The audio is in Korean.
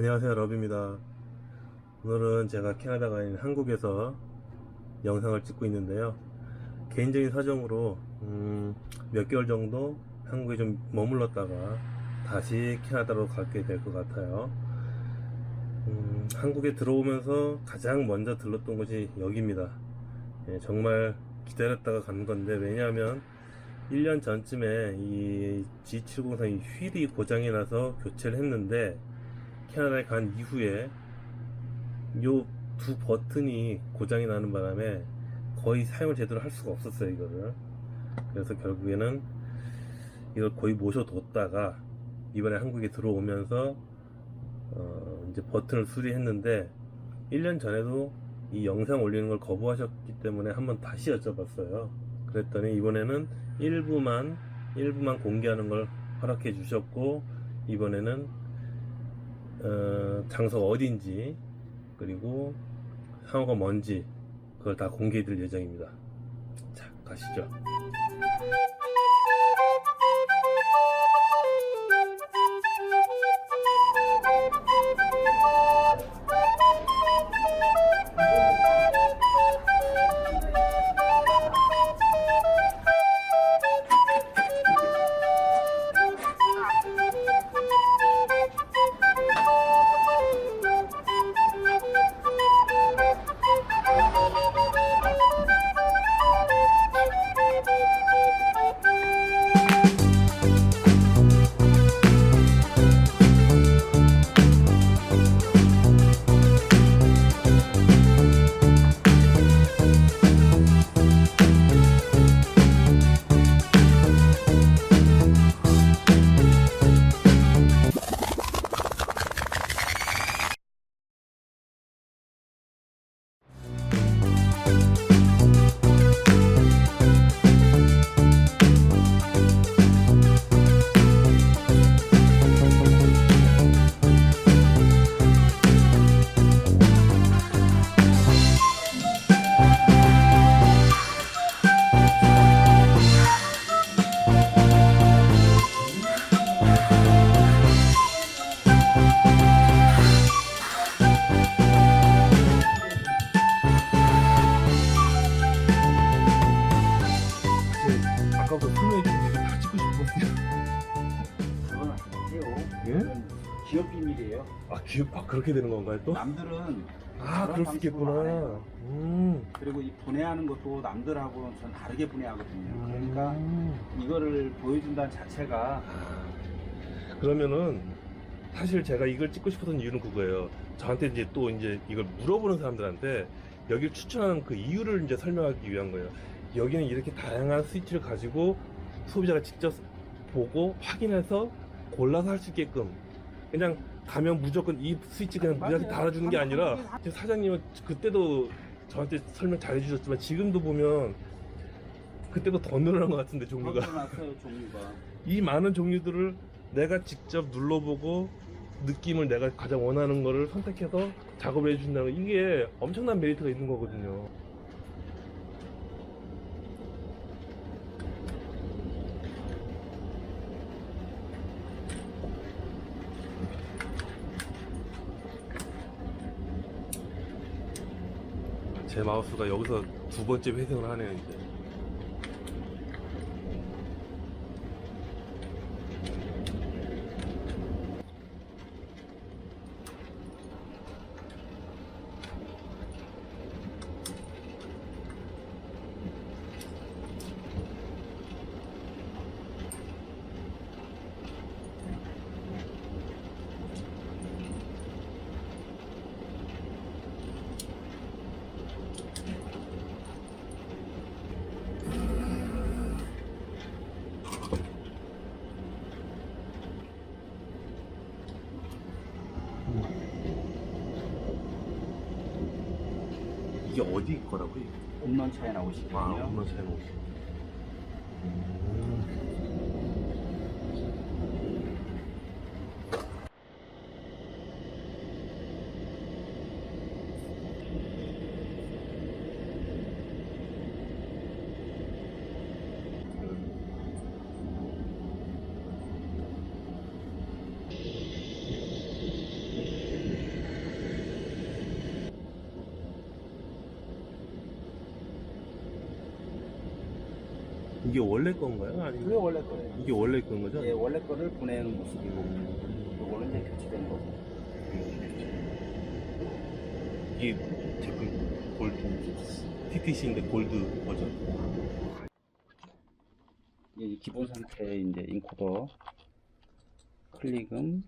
안녕하세요 러비입니다. 오늘은 제가 캐나다가 아닌 한국에서 영상을 찍고 있는데요. 개인적인 사정으로 음, 몇 개월 정도 한국에 좀 머물렀다가 다시 캐나다로 가게 될 것 같아요. 음, 한국에 들어오면서 가장 먼저 들렀던 곳이 여기입니다. 예, 정말 기다렸다가 간 건데 왜냐하면 1년 전쯤에 이 G703 이 휠이 고장이 나서 교체를 했는데 캐나다에 간 이후에 요 두 버튼이 고장이 나는 바람에 거의 사용을 제대로 할 수가 없었어요 이거를. 그래서 결국에는 이걸 거의 모셔뒀다가 이번에 한국에 들어오면서 어 이제 버튼을 수리했는데 1년 전에도 이 영상 올리는 걸 거부하셨기 때문에 한번 다시 여쭤봤어요. 그랬더니 이번에는 일부만 일부만 공개하는 걸 허락해 주셨고 이번에는 어, 장소가 어딘지 그리고 상호가 뭔지 그걸 다 공개해 드릴 예정입니다. 자 가시죠 기업 비밀이에요. 아, 기업 아, 그렇게 되는 건가요 또? 남들은 아 그럴 수 있겠구나 방식으로 안 해요. 음. 그리고 이 분해하는 것도 남들하고는 전 다르게 분해하거든요. 그러니까 음. 이거를 보여준다는 자체가 그러면은 사실 제가 이걸 찍고 싶었던 이유는 그거예요. 저한테 이제 또 이제 이걸 물어보는 사람들한테 여기를 추천하는 그 이유를 이제 설명하기 위한 거예요. 여기는 이렇게 다양한 스위치를 가지고 소비자가 직접 보고 확인해서 골라서 할 수 있게끔 그냥 가면 무조건 이 스위치 그냥. 무작위 달아주는 게 아니라 지금 사장님은 그때도 저한테 설명 잘 해주셨지만 지금도 보면 그때도 더 늘어난 것 같은데 종류가 나왔어요 종류가. 이 많은 종류들을 내가 직접 눌러보고 느낌을 내가 가장 원하는 거를 선택해서 작업을 해준다는 거 이게 엄청난 메리트가 있는 거거든요. 제 마우스가 여기서 두 번째 회생을 하네요 이제. 이게 어디 거라고요? 홈런 차에 아, 나오시거든요. 엄마 잘 먹었어. 이게 원래 건가요? 아니면 원래 거예요. 이게 원래 건 거죠? 예, 원래 거를 보내는 모습이고, 이거는 이제 교체된 거고. 이게 제품 골드 TTC인데 골드 버전. 이 기본 상태의 이제 인코더 클릭음